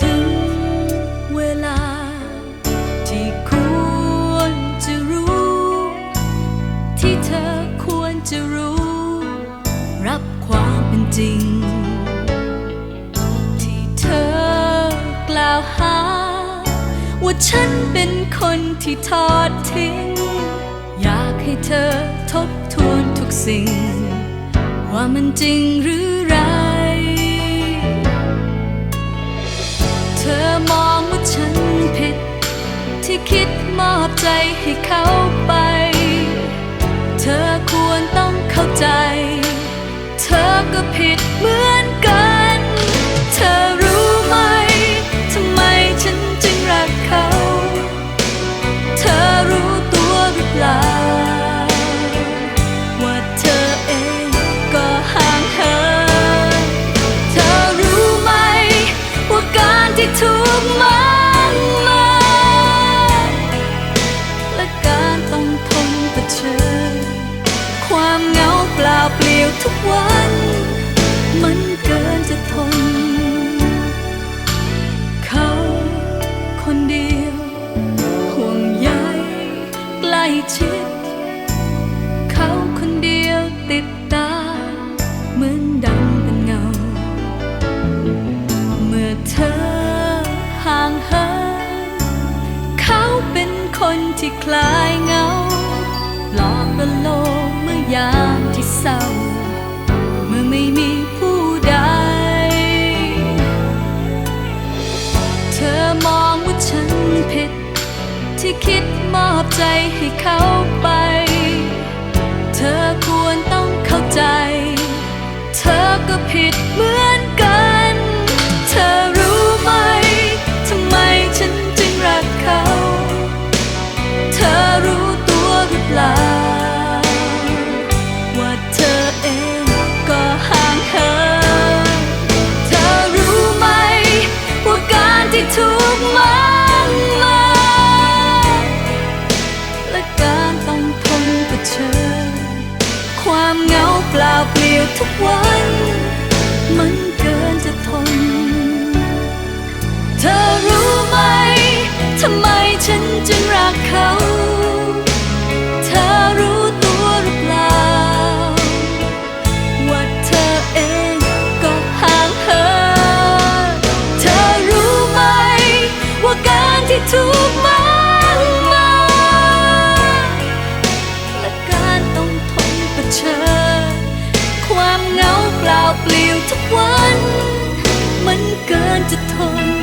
ถึงเวลา ที่ควรจะรู้ ที่เธอควรจะรู้ รับความเป็นจริง ที่เธอกล่าวหา ว่าฉันเป็นคนที่ทอดทิ้ง อยากให้เธอทบทวนทุกสิ่ง ว่ามันจริงหรือ ให้เขาไป เธอควรต้องเข้าใจ เธอก็ผิดเหมือน ทุกวัน มันเกินจะทน เขาคนเดียว ห่วงใยใกล้ชิด เขาคนเดียวติดตา เหมือนดังเป็นเงา เมื่อเธอห่างเหินเขาเป็นคนที่คลายเงา คิดมอบใจให้เขาไป เธอควรต้องเข้าใจ เธอก็ผิดเหมือน เปลี่ยวทุกวัน มัน จะทน